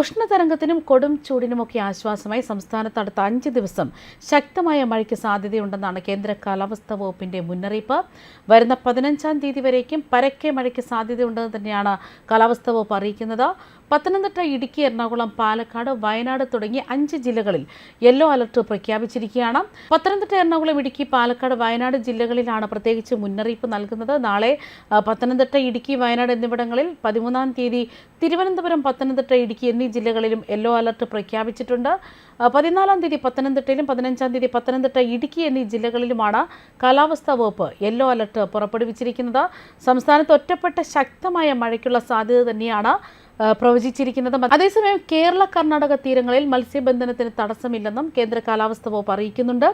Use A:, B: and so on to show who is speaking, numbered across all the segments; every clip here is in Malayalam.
A: ഉഷ്ണതരംഗത്തിനും കൊടും ചൂടിനുമൊക്കെ ആശ്വാസമായി സംസ്ഥാനത്ത് അടുത്ത അഞ്ച് ദിവസം ശക്തമായ മഴയ്ക്ക് സാധ്യതയുണ്ടെന്നാണ് കേന്ദ്ര കാലാവസ്ഥാ വകുപ്പിന്റെ മുന്നറിയിപ്പ്. വരുന്ന പതിനഞ്ചാം തീയതി വരേക്കും പരക്കെ മഴയ്ക്ക് സാധ്യതയുണ്ടെന്ന് തന്നെയാണ് കാലാവസ്ഥാ വകുപ്പ് അറിയിക്കുന്നത്. പത്തനംതിട്ട ഇടുക്കി എറണാകുളം പാലക്കാട് വയനാട് തുടങ്ങിയ അഞ്ച് ജില്ലകളിൽ യെല്ലോ അലർട്ട് പ്രഖ്യാപിച്ചിരിക്കുകയാണ്. പത്തനംതിട്ട എറണാകുളം ഇടുക്കി പാലക്കാട് വയനാട് ജില്ലകളിലാണ് പ്രത്യേകിച്ച് മുന്നറിയിപ്പ് നൽകുന്നത്. നാളെ പത്തനംതിട്ട ഇടുക്കി വയനാട് എന്നിവിടങ്ങളിൽ പതിമൂന്നാം തീയതി തിരുവനന്തപുരം പത്തനംതിട്ട ഇടുക്കി എന്നീ ജില്ലകളിലും യെല്ലോ അലർട്ട് പ്രഖ്യാപിച്ചിട്ടുണ്ട്. പതിനാലാം തീയതി പത്തനംതിട്ടയിലും പതിനഞ്ചാം തീയതി പത്തനംതിട്ട ഇടുക്കി എന്നീ ജില്ലകളിലുമാണ് കാലാവസ്ഥാ വകുപ്പ് യെല്ലോ അലർട്ട് പുറപ്പെടുവിച്ചിരിക്കുന്നത്. സംസ്ഥാനത്ത് ഒറ്റപ്പെട്ട ശക്തമായ മഴയ്ക്കുള്ള സാധ്യത തന്നെയാണ്. പ്രവചിച്ചിരിക്കുന്നത് അതേസമയം കേരള കർണാടക തീരങ്ങളിൽ മത്സ്യബന്ധനത്തിന് തടസ്സമില്ലെന്നും കേന്ദ്ര കാലാവസ്ഥ വകുപ്പ് അറിയിക്കുന്നുണ്ട്.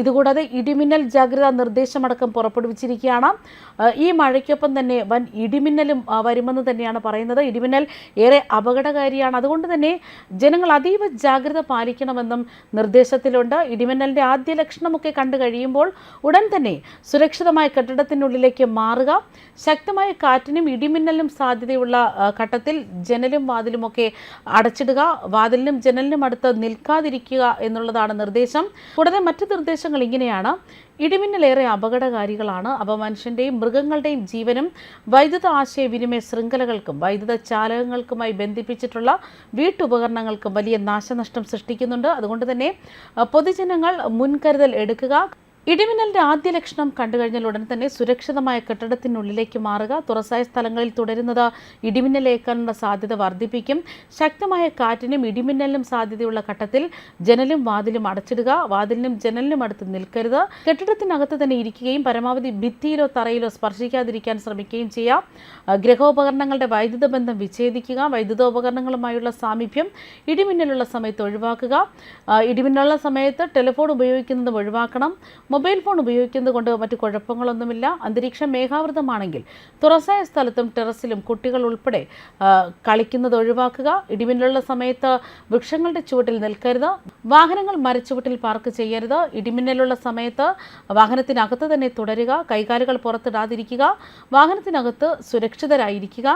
A: ഇതുകൂടാതെ ഇടിമിന്നൽ ജാഗ്രതാ നിർദ്ദേശമടക്കം പുറപ്പെടുവിച്ചിരിക്കുകയാണ്. ഈ മഴയ്ക്കൊപ്പം തന്നെ വൻ ഇടിമിന്നലും വരുമെന്ന് തന്നെയാണ് പറയുന്നത്. ഇടിമിന്നൽ ഏറെ അപകടകാരിയാണ്. അതുകൊണ്ട് തന്നെ ജനങ്ങൾ അതീവ ജാഗ്രത പാലിക്കണമെന്നും നിർദ്ദേശത്തിലുണ്ട്. ഇടിമിന്നലിന്റെ ആദ്യ ലക്ഷണമൊക്കെ കണ്ടു കഴിയുമ്പോൾ ഉടൻ തന്നെ സുരക്ഷിതമായ കെട്ടിടത്തിനുള്ളിലേക്ക് മാറുക. ശക്തമായ കാറ്റിനും ഇടിമിന്നലിനും സാധ്യതയുള്ള ഘട്ടത്തിൽ ജനലും വാതിലുമൊക്കെ അടച്ചിടുക വാതിലിനും ജനലിനും അടുത്ത് നിൽക്കാതിരിക്കുക എന്നുള്ളതാണ് നിർദ്ദേശം. കൂടാതെ മറ്റ് നിർദ്ദേശങ്ങൾ ഇങ്ങനെയാണ്. ഇടിമിന്നലേറെ അപകടകാരികളാണ്. അവ മനുഷ്യന്റെയും മൃഗങ്ങളുടെയും ജീവനും വൈദ്യുത ആശയവിനിമയ ശൃംഖലകൾക്കും വൈദ്യുത ചാലകങ്ങൾക്കുമായി ബന്ധിപ്പിച്ചിട്ടുള്ള വീട്ടുപകരണങ്ങൾക്കും വലിയ നാശനഷ്ടം സൃഷ്ടിക്കുന്നുണ്ട്. അതുകൊണ്ട് തന്നെ പൊതുജനങ്ങൾ മുൻകരുതൽ എടുക്കുക. ഇടിമിന്നലിന്റെ ആദ്യ ലക്ഷണം കണ്ടു കഴിഞ്ഞാൽ ഉടൻ തന്നെ സുരക്ഷിതമായ കെട്ടിടത്തിനുള്ളിലേക്ക് മാറുക. തുറസായ സ്ഥലങ്ങളിൽ തുടരുന്നത് ഇടിമിന്നലേക്കാനുള്ള സാധ്യത വർദ്ധിപ്പിക്കും. ശക്തമായ കാറ്റിനും ഇടിമിന്നലിനും സാധ്യതയുള്ള ഘട്ടത്തിൽ ജനലും വാതിലും അടച്ചിടുക. വാതിലിനും ജനലിനും അടുത്ത് നിൽക്കരുത്. കെട്ടിടത്തിനകത്ത് തന്നെ ഇരിക്കുകയും പരമാവധി ഭിത്തിയിലോ തറയിലോ സ്പർശിക്കാതിരിക്കാൻ ശ്രമിക്കുകയും ചെയ്യാം. ഗ്രഹോപകരണങ്ങളുടെ വൈദ്യുത ബന്ധം വിച്ഛേദിക്കുക വൈദ്യുതോപകരണങ്ങളുമായുള്ള സാമീപ്യം ഇടിമിന്നലുള്ള സമയത്ത് ഒഴിവാക്കുക. ഇടിമിന്നലുള്ള സമയത്ത് ടെലിഫോൺ ഉപയോഗിക്കുന്നത് ഒഴിവാക്കണം. മൊബൈൽ ഫോൺ ഉപയോഗിക്കുന്നത് കൊണ്ട് മറ്റു കുഴപ്പങ്ങളൊന്നുമില്ല. അന്തരീക്ഷം മേഘാവൃതമാണെങ്കിൽ തുറസായ സ്ഥലത്തും ടെറസിലും കുട്ടികൾ ഉൾപ്പെടെ കളിക്കുന്നത് ഒഴിവാക്കുക. ഇടിമിന്നലുള്ള സമയത്ത് വൃക്ഷങ്ങളുടെ ചുവട്ടിൽ നിൽക്കരുത്. വാഹനങ്ങൾ മരച്ചുവട്ടിൽ പാർക്ക് ചെയ്യരുത്. ഇടിമിന്നലുള്ള സമയത്ത് വാഹനത്തിനകത്ത് തന്നെ തുടരുക. കൈകാലുകൾ പുറത്തിടാതിരിക്കുക. വാഹനത്തിനകത്ത് സുരക്ഷിതരായിരിക്കുക.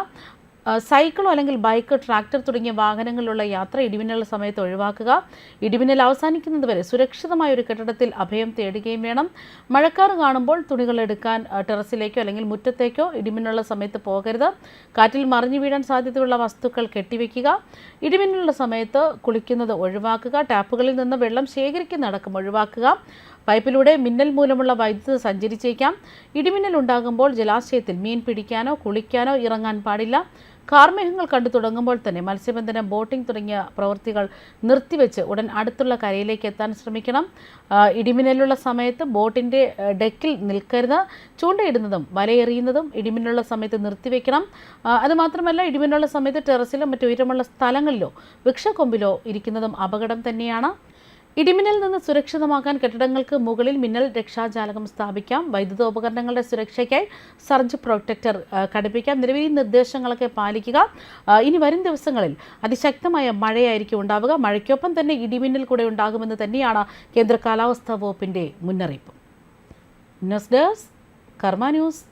A: സൈക്കിളോ അല്ലെങ്കിൽ ബൈക്ക് ട്രാക്ടർ തുടങ്ങിയ വാഹനങ്ങളിലുള്ള യാത്ര ഇടിമിന്നൽ സമയത്ത് ഒഴിവാക്കുക. ഇടിമിന്നൽ അവസാനിക്കുന്നതുവരെ സുരക്ഷിതമായ ഒരു കെട്ടിടത്തിൽ അഭയം തേടുകയും വേണം. മഴക്കാറ് കാണുമ്പോൾ തുണികൾ എടുക്കാൻ ടെറസിലേക്കോ അല്ലെങ്കിൽ മുറ്റത്തേക്കോ ഇടിമിന്നലുള്ള സമയത്ത് പോകരുത്. കാറ്റിൽ മറിഞ്ഞു വീഴാൻ സാധ്യതയുള്ള വസ്തുക്കൾ കെട്ടിവെക്കുക. ഇടിമിന്നലുള്ള സമയത്ത് കുളിക്കുന്നത് ഒഴിവാക്കുക. ടാപ്പുകളിൽ നിന്ന് വെള്ളം ശേഖരിക്കുന്നതടക്കം ഒഴിവാക്കുക. പൈപ്പിലൂടെ മിന്നൽ മൂലമുള്ള വൈദ്യുതി സഞ്ചരിച്ചേക്കാം. ഇടിമിന്നൽ ഉണ്ടാകുമ്പോൾ ജലാശയത്തിൽ മീൻ പിടിക്കാനോ കുളിക്കാനോ ഇറങ്ങാൻ പാടില്ല. കാർമേഘങ്ങൾ കണ്ടു തുടങ്ങുമ്പോൾ തന്നെ മത്സ്യബന്ധനം ബോട്ടിംഗ് തുടങ്ങിയ പ്രവൃത്തികൾ നിർത്തിവെച്ച് ഉടൻ അടുത്തുള്ള കരയിലേക്ക് എത്താൻ ശ്രമിക്കണം. ഇടിമിന്നലുള്ള സമയത്ത് ബോട്ടിന്റെ ഡെക്കിൽ നിൽക്കരുത്. ചൂണ്ടയിടുന്നതും വലയെറിയുന്നതും ഇടിമിന്നലുള്ള സമയത്ത് നിർത്തിവെക്കണം. അതുമാത്രമല്ല ഇടിമിന്നലുള്ള സമയത്ത് ടെറസിലോ മറ്റു ഉയരമുള്ള സ്ഥലങ്ങളിലോ വൃക്ഷക്കൊമ്പിലോ ഇരിക്കുന്നതും അപകടം തന്നെയാണ്. ഇടിമിന്നലിൽ നിന്ന് സുരക്ഷിതമാക്കാൻ കെട്ടിടങ്ങൾക്ക് മുകളിൽ മിന്നൽ രക്ഷാജാലകം സ്ഥാപിക്കാം. വൈദ്യുതോപകരണങ്ങളുടെ സുരക്ഷയ്ക്കായി സർജ് പ്രൊട്ടക്ടർ ഘടിപ്പിക്കാം. നിരവധി നിർദ്ദേശങ്ങളൊക്കെ പാലിക്കുക. ഇനി വരും ദിവസങ്ങളിൽ അതിശക്തമായ മഴയായിരിക്കും ഉണ്ടാവുക. മഴയ്ക്കൊപ്പം തന്നെ ഇടിമിന്നൽ കൂടെ ഉണ്ടാകുമെന്ന് തന്നെയാണ് കേന്ദ്ര കാലാവസ്ഥാ വകുപ്പിന്റെ മുന്നറിയിപ്പ്. News desk Karma news.